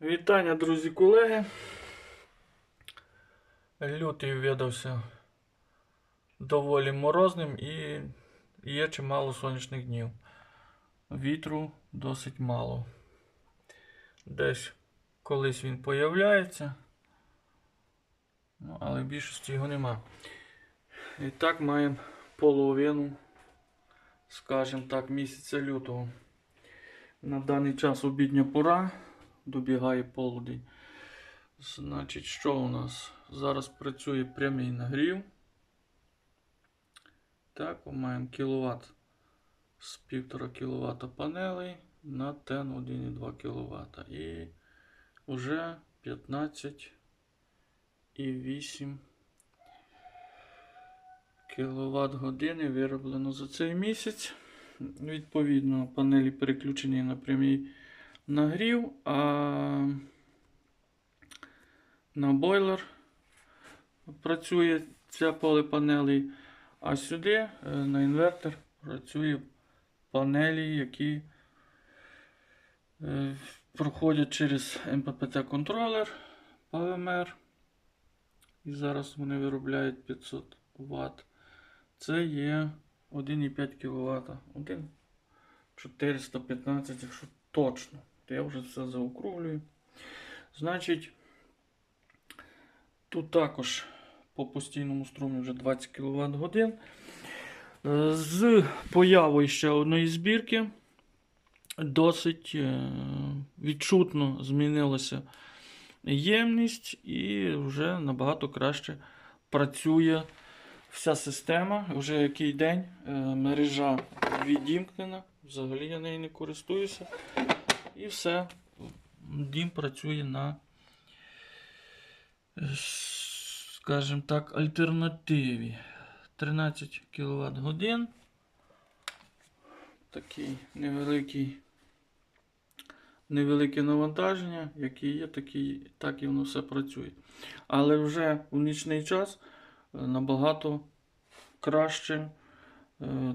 Вітання, друзі, колеги. Лютий видався доволі морозним і є чимало сонячних днів. Вітру досить мало. Десь колись він появляється, ну, але в більшості його нема. І так маємо половину, скажімо так, місяця лютого. На даний час обідня пора добігає полудень. Значить, що у нас? Зараз працює прямий нагрів. Так, ми маємо кіловат з 1,5 кВт панелей на тен 1,2 кВт. І вже 15,8 кВт години вироблено за цей місяць. Відповідно, панелі переключені на прямий нагрів, а на бойлер працює ця поле панелей, а сюди е, на інвертор працює панелі, які е, проходять через MPPT контролер PowerMer. І зараз вони виробляють 500 Вт. Це є 1,5 кВт. 1 415, якщо точно. То я вже все заокруглюю. Значить, тут також по постійному струмі вже 20 кВт годин. Е, З появою ще одної збірки досить е, відчутно змінилася ємність і вже набагато краще працює вся система. Вже який день е, мережа відімкнена. Взагалі я нею не користуюся. І все. Дім працює на, е, скажімо так, альтернативі. 13 кВт годин. Такий невеликий, невелике навантаження, яке є, такі, так і воно все працює. Але вже у нічний час е, набагато краще. е,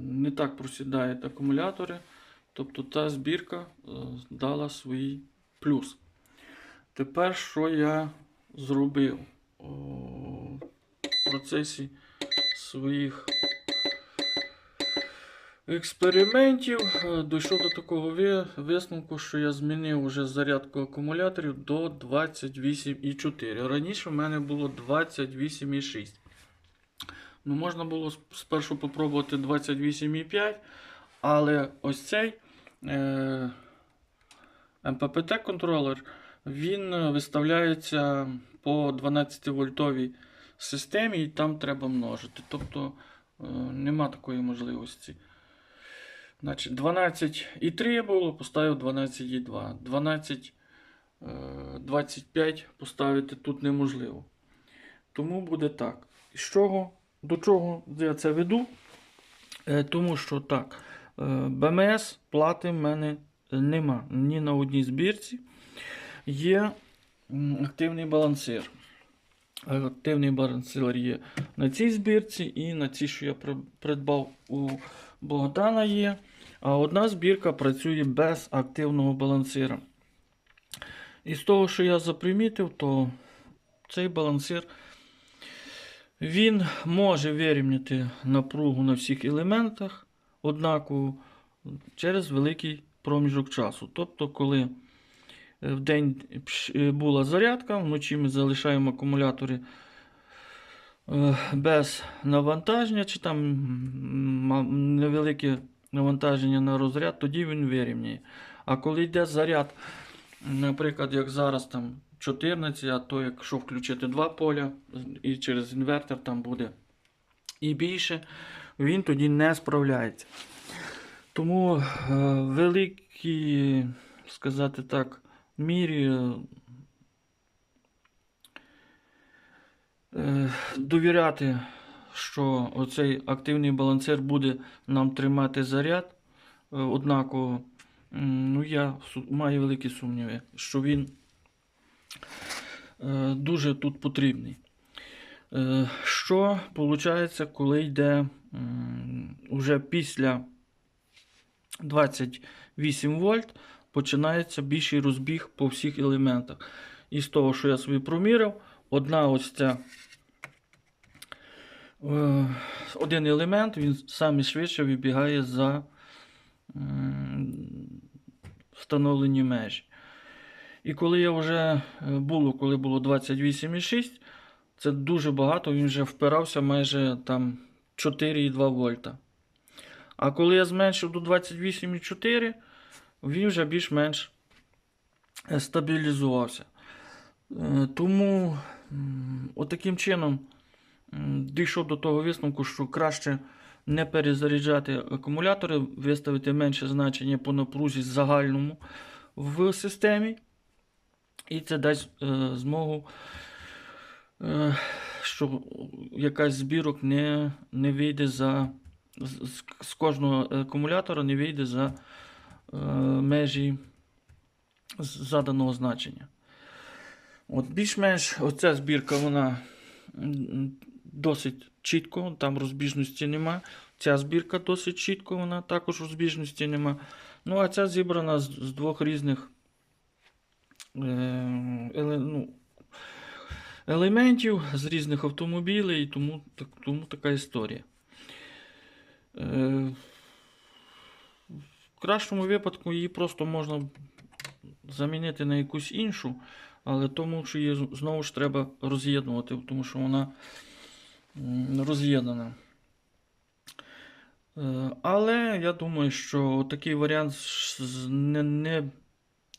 Не так просідають акумулятори. Тобто та збірка е, дала свій плюс. Тепер що я зробив в процесі своїх експериментів, е, дійшов до такого висновку, що я змінив вже зарядку акумуляторів до 28,4. Раніше в мене було 28,6. Ну, можна було спершу попробувати 28,5, але ось цей е, контролер він е, виставляється по 12 вольтовій системі і там треба множити. Тобто е, нема такої можливості. Значить, 12,3 було, поставив 12,2. 12, е, 25 поставити тут неможливо. Тому буде так. З чого, до чого я це веду? Е, тому що так, БМС плати в мене нема ні на одній збірці. Є активний балансир. Е, Активний балансир є на цій збірці і на цій, що я придбав у Богдана є. А одна збірка працює без активного балансира. І з того, що я запримітив, то цей балансир він може вирівняти напругу на всіх елементах однаково через великий проміжок часу. Тобто, коли е, в день е, була зарядка, вночі ми залишаємо акумулятори е, без навантаження, чи там невелике навантаження на розряд, тоді він вирівняє. А коли йде заряд, наприклад, як зараз там 14, а то якщо включити два поля і через інвертор там буде і більше, він тоді не справляється. Тому е, великій, сказати так, мірі е, довіряти, що оцей активний балансир буде нам тримати заряд е, однаково, ну я маю великі сумніви, що він е, дуже тут потрібний. Е, Що виходить, коли йде м, уже після 8 вольт починається більший розбіг по всіх елементах. І з того, що я собі проміряв, одна ось ця. е, Один елемент він саме швидше вибігає за встановлені межі. І коли я вже е, було, коли було 28,6, це дуже багато, він вже впирався майже там 4,2 вольта. А коли я зменшив до 28,4, він вже більш-менш е, стабілізувався. Е, Тому отаким чином дійшов до того висновку, що краще не перезаряджати акумулятори, виставити менше значення по напрузі загальному в системі. І це дасть е, змогу, що якась збірок не, не вийде за. З, з- кожного акумулятора не вийде за е, межі заданого значення. От більш-менш оця збірка, вона досить чітко, там розбіжності нема. Ця збірка досить чітко, вона також розбіжності нема. Ну, а ця зібрана з, з двох різних е, еле, ну, елементів, з різних автомобілів, і тому, так, тому така історія. Е, в кращому випадку її просто можна замінити на якусь іншу, але тому, що її знову ж треба роз'єднувати, тому що вона роз'єднана. Е, Але я думаю, що такий варіант не, не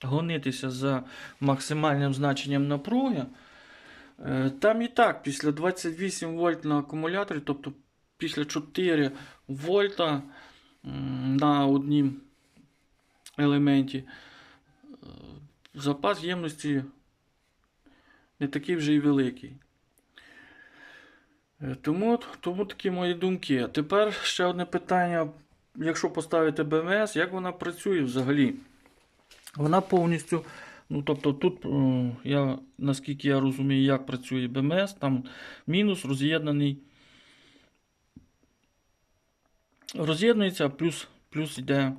гонитися за максимальним значенням напруги. Е, Там і так, після 28 вольт на акумуляторі, тобто після 4 вольта на однім елементі, е, запас ємності не такий вже й великий. Е, Тому, тому такі мої думки. Тепер ще одне питання. Якщо поставити БМС, як вона працює взагалі? Вона повністю. Ну, тобто тут, е, я, наскільки я розумію, як працює БМС, там мінус роз'єднаний. Роз'єднується, плюс, плюс йде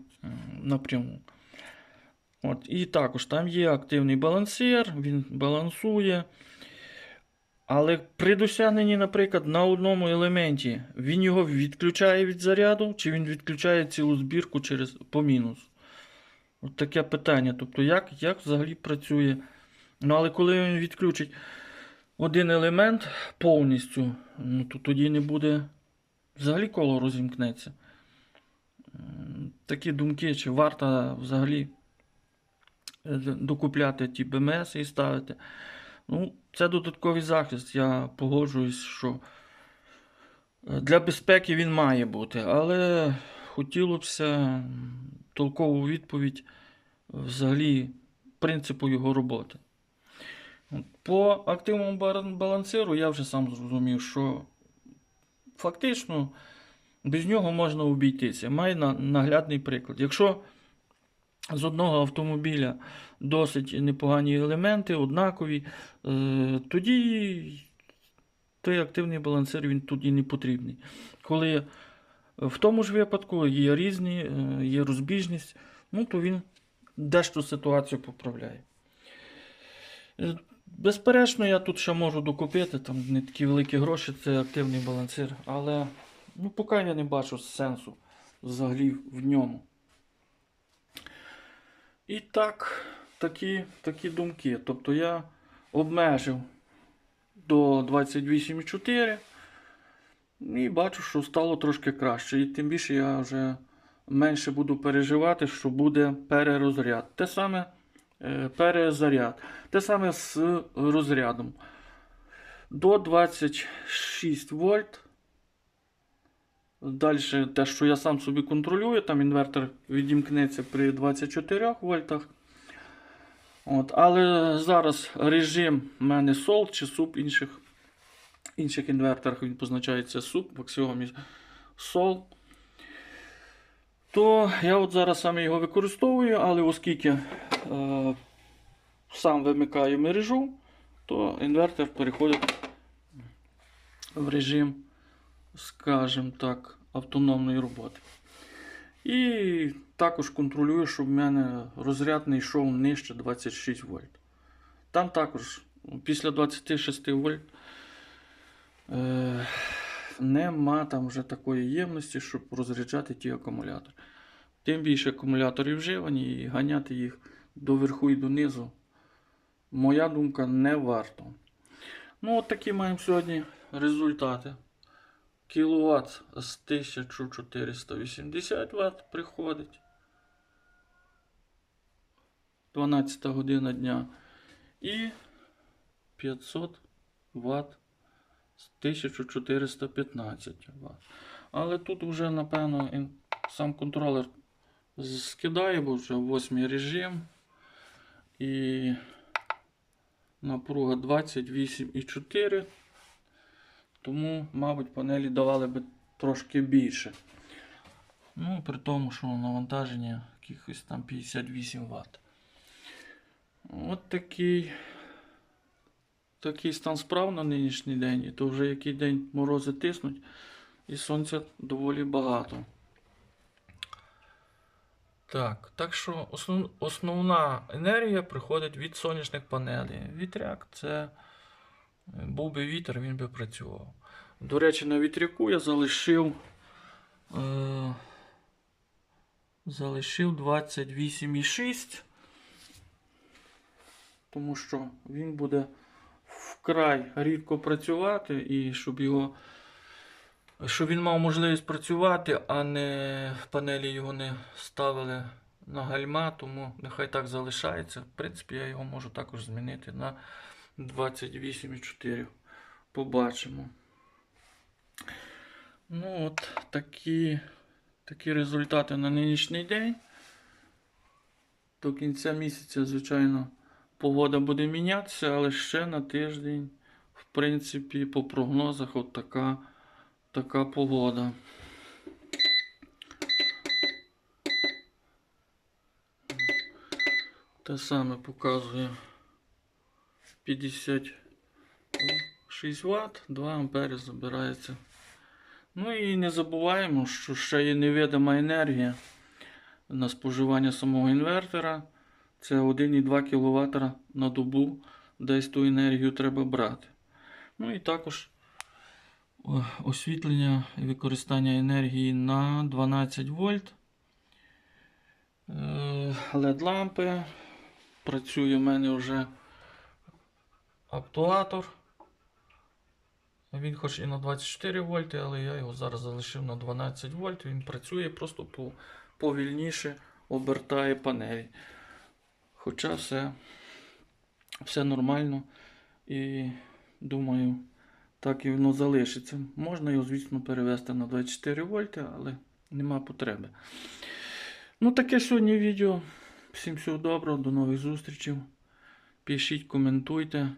напряму. От, і також там є активний балансир, він балансує. Але при досягненні, наприклад, на одному елементі він його відключає від заряду, чи він відключає цілу збірку через, по мінус. От таке питання. Тобто, як, як взагалі працює. Ну, але коли він відключить один елемент повністю, ну, то тоді не буде. Взагалі коло розімкнеться. Такі думки, чи варто взагалі е, докупляти ті БМС і ставити. Ну, це додатковий захист. Я погоджуюсь, що е, для безпеки він має бути, але хотілося толкову відповідь взагалі принципу його роботи. По активному балансиру я вже сам зрозумів, що фактично без нього можна обійтися. Має наглядний приклад. Якщо з одного автомобіля досить непогані елементи, однакові, е, тоді той активний балансир він тут і не потрібний. Коли в тому ж випадку є різні, е, є розбіжність, ну то він дещо ситуацію поправляє. Е, Безперечно, я тут ще можу докупити, там не такі великі гроші, це активний балансир, але ну, поки я не бачу сенсу взагалі в ньому. І так, такі, такі думки. Тобто я обмежив до 28,4 і бачу, що стало трошки краще. І тим більше я вже менше буду переживати, що буде перерозряд. Те саме е, перезаряд. Те саме з розрядом. До 26 вольт. Далі те, що я сам собі контролюю, там інвертор відімкнеться при 24 вольтах. От, але зараз режим в мене сол чи суп інших, інших інверторах він позначається суп в аксіомі сол. То я от зараз саме його використовую, але оскільки е, сам вимикаю мережу, то інвертор переходить в режим, скажімо так, автономної роботи. І також контролюю, щоб в мене розряд не йшов нижче 26 вольт. Там також після 26 вольт е, нема там вже такої ємності, щоб розряджати ті акумулятори. Тим більше акумулятори вживані і ганяти їх до верху і донизу. Моя думка не варто. Ну, от такі маємо сьогодні результати. Кіловат з 1480 Вт приходить. 12 година дня. І 500 Вт 1415 Вт. Але тут вже, напевно, сам контролер скидає, бо вже восьмий режим. І напруга 28,4. Тому, мабуть, панелі давали би трошки більше. Ну, при тому, що навантаження якихось там 58 Вт. От такий, такий стан справ на нинішній день. І то вже який день морози тиснуть, і сонця доволі багато. Так, так що основ, основна енергія приходить від сонячних панелей. Вітряк це е, був би вітер, він би працював. До речі, на вітряку я залишив. Е, залишив 28,6. Тому що він буде вкрай рідко працювати, і щоб його. Щоб він мав можливість працювати, а не панелі його не ставили на гальма, тому нехай так залишається. В принципі, я його можу також змінити на 28,4. Побачимо. Ну от такі, такі результати на нинішній день. До кінця місяця, звичайно, погода буде мінятися, але ще на тиждень, в принципі, по прогнозах, от така, така погода. Те саме показує 56 Вт, 2 ампери забирається. Ну і не забуваємо, що ще є невидима енергія на споживання самого інвертора. Це 1,2 кВт на добу. Десь ту енергію треба брати. Ну і також освітлення і використання енергії на 12 вольт. led лампи. Працює в мене вже актуатор. Він хоч і на 24 вольти, але я його зараз залишив на 12 вольт. Він працює просто повільніше обертає панелі. Хоча все, все нормально. І думаю, так і воно залишиться. Можна його, звісно, перевести на 24 вольти, але нема потреби. Ну, таке сьогодні відео. Всім всього доброго, до нових зустрічей. Пишіть, коментуйте.